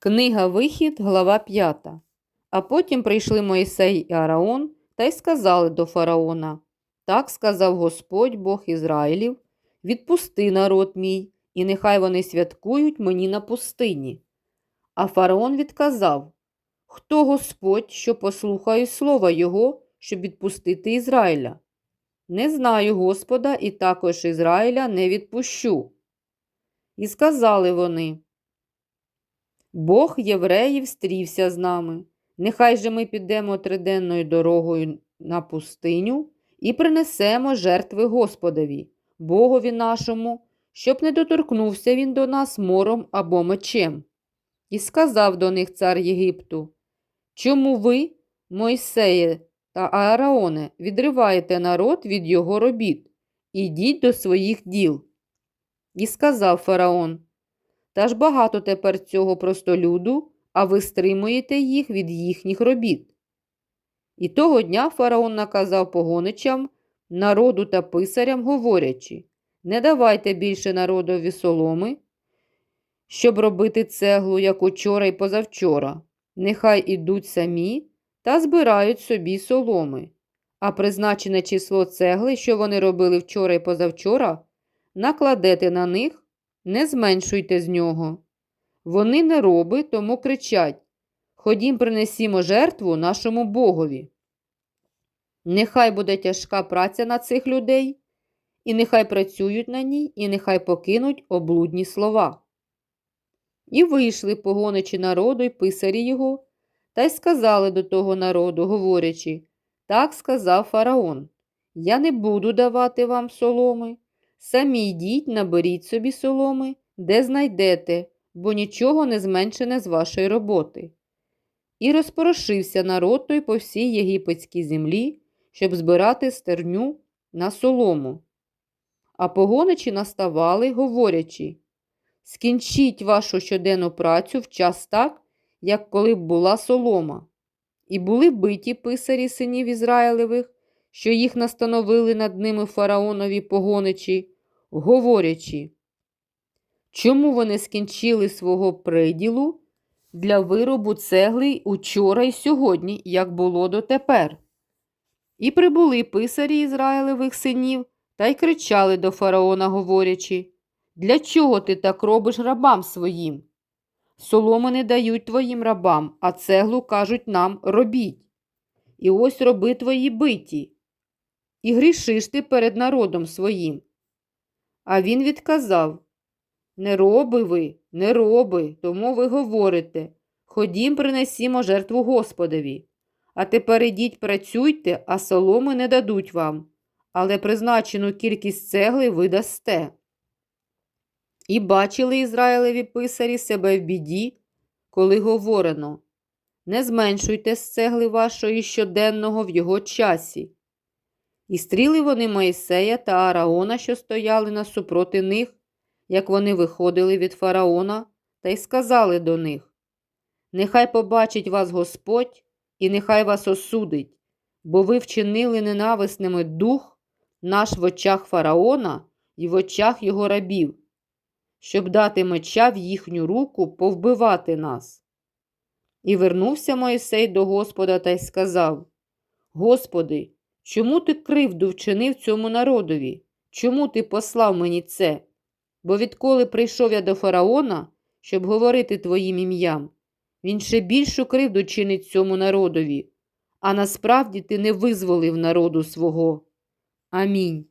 Книга Вихід, глава 5. А потім прийшли Моїсей і Араон та й сказали до фараона: Так сказав Господь Бог Ізраїлів: відпусти народ мій, і нехай вони святкують мені на пустині. А фараон відказав: Хто Господь, що послухає слова Його, щоб відпустити Ізраїля? Не знаю Господа, і також Ізраїля не відпущу. І сказали вони. Бог євреїв стрівся з нами. Нехай же ми підемо триденною дорогою на пустиню і принесемо жертви Господові, Богові нашому, щоб не доторкнувся він до нас мором або мечем. І сказав до них цар Єгипту: Чому ви, Мойсеє та Аараоне, відриваєте народ від його робіт? Ідіть до своїх діл. І сказав фараон: Та ж багато тепер цього простолюду, а ви стримуєте їх від їхніх робіт. І того дня фараон наказав погоничам, народу та писарям, говорячи Не давайте більше народові соломи, щоб робити цеглу, як учора і позавчора. Нехай ідуть самі та збирають собі соломи, а призначене число цегли, що вони робили вчора і позавчора, накладете на них, не зменшуйте з нього. Вони не роби, тому кричать Ходім, принесімо жертву нашому Богові. Нехай буде тяжка праця на цих людей, і нехай працюють на ній, і нехай покинуть облудні слова. І вийшли погоничі народу й писарі його, та й сказали до того народу, говорячи так сказав фараон Я не буду давати вам соломи. Самі йдіть, наберіть собі соломи, де знайдете, бо нічого не зменшене з вашої роботи. І розпорошився народ той по всій єгипетській землі, щоб збирати стерню на солому. А погоничі наставали, говорячи Скінчіть вашу щоденну працю в час так, як коли б була солома. І були биті писарі синів Ізраїлевих, що їх настановили над ними фараонові погоничі, говорячи, чому вони скінчили свого приділу для виробу цегли учора й сьогодні, як було дотепер. І прибули писарі Ізраїлевих синів та й кричали до фараона, говорячи Для чого ти так робиш рабам своїм? Соломи не дають твоїм рабам, а цеглу кажуть нам робіть. І ось роби твої биті. І грішиш ти перед народом своїм. А він відказав Не роби ви, не роби, тому ви говорите Ходім, принесімо жертву Господові. А тепер ідіть працюйте, а соломи не дадуть вам, але призначену кількість цегли ви дасте. І бачили Ізраїлеві писарі себе в біді, коли говорено Не зменшуйте з цегли вашої щоденного в його часі. І стріли вони Моїсея та Араона, що стояли насупроти них, як вони виходили від фараона, та й сказали до них Нехай побачить вас Господь, і нехай вас осудить, бо ви вчинили ненависними дух наш в очах фараона і в очах його рабів щоб дати меча в їхню руку повбивати нас. І вернувся Мойсей до Господа та й сказав: Господи, чому ти кривду вчинив цьому народові? Чому ти послав мені це? Бо відколи прийшов я до фараона, щоб говорити твоїм ім'ям, він ще більшу кривду чинить цьому народові, а насправді ти не визволив народу свого. Амінь.